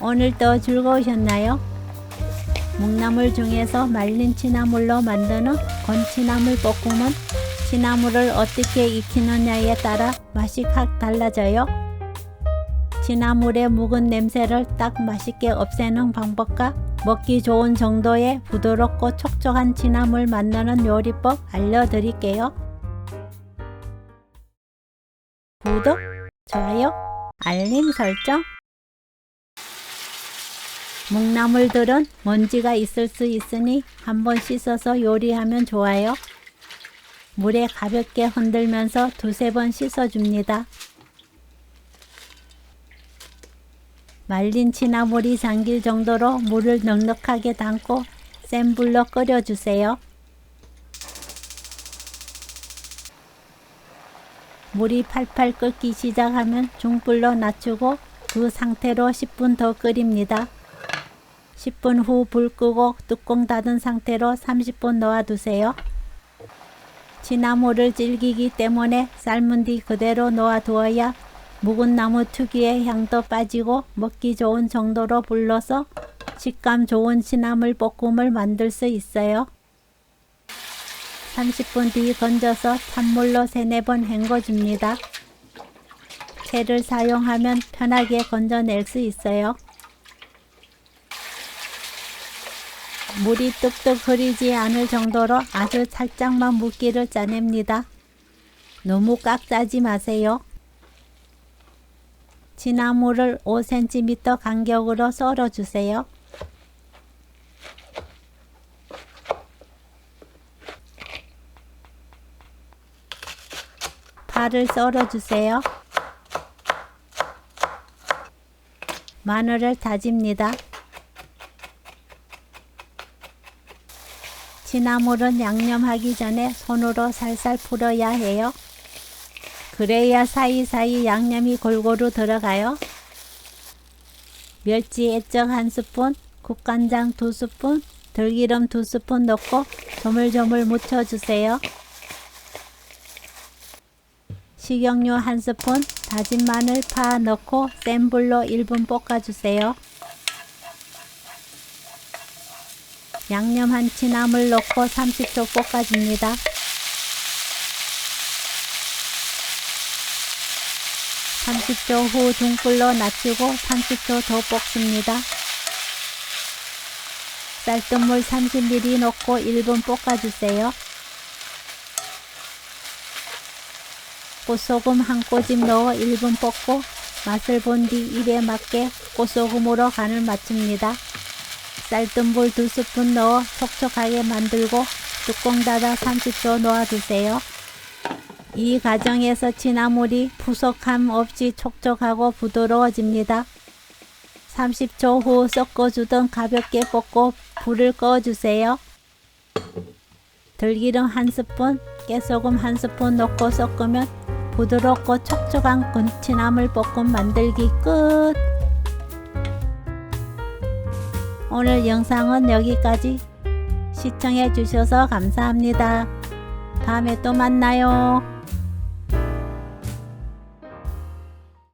오늘도 즐거우셨나요? 묵나물 중에서 말린 취나물로 만드는 건취나물 볶음은 취나물을 어떻게 익히느냐에 따라 맛이 확 달라져요. 취나물의 묵은 냄새를 딱 맛있게 없애는 방법과 먹기 좋은 정도의 부드럽고 촉촉한 취나물 만드는 요리법 알려드릴게요. 구독, 좋아요, 알림 설정. 묵나물들은 먼지가 있을 수 있으니 한번 씻어서 요리하면 좋아요. 물에 가볍게 흔들면서 두세 번 씻어줍니다. 말린 취나물이 잠길 정도로 물을 넉넉하게 담고 센 불로 끓여주세요. 물이 팔팔 끓기 시작하면 중불로 낮추고 그 상태로 10분 더 끓입니다. 10분 후 불 끄고 뚜껑 닫은 상태로 30분 놓아두세요. 취나물을 질기기 때문에 삶은 뒤 그대로 놓아두어야 묵은 나무 특유의 향도 빠지고 먹기 좋은 정도로 불러서 식감 좋은 취나물 볶음을 만들 수 있어요. 30분 뒤 건져서 찬물로 세네 번 헹궈줍니다. 채를 사용하면 편하게 건져낼 수 있어요. 물이 뚝뚝 흐리지 않을 정도로 아주 살짝만 물기를 짜냅니다. 너무 꽉 짜지 마세요. 취나물을 5cm 간격으로 썰어주세요. 파를 썰어주세요. 마늘을 다집니다. 취나물은 양념하기 전에 손으로 살살 풀어야 해요. 그래야 사이사이 양념이 골고루 들어가요. 멸치 액젓 한 스푼, 국간장 두 스푼, 들기름 두 스푼 넣고 조물조물 묻혀주세요. 식용유 한 스푼, 다진 마늘 파 넣고 센 불로 1분 볶아주세요. 양념한 취나물 넣고 30초 볶아줍니다. 30초 후 중불로 낮추고 30초 더 볶습니다. 쌀뜨물 30ml 넣고 1분 볶아주세요. 꽃소금 한 꼬집 넣어 1분 볶고 맛을 본 뒤 입에 맞게 꽃소금으로 간을 맞춥니다. 쌀뜨물 두 스푼 넣어 촉촉하게 만들고 뚜껑 닫아 30초 놓아두세요. 이 과정에서 취나물이 부속함 없이 촉촉하고 부드러워집니다. 30초 후 섞어주던 가볍게 볶고 불을 꺼주세요. 들기름 한 스푼, 깨소금 한 스푼 넣고 섞으면 부드럽고 촉촉한 군치나물 볶음 만들기 끝! 오늘 영상은 여기까지 시청해 주셔서 감사합니다. 다음에 또 만나요.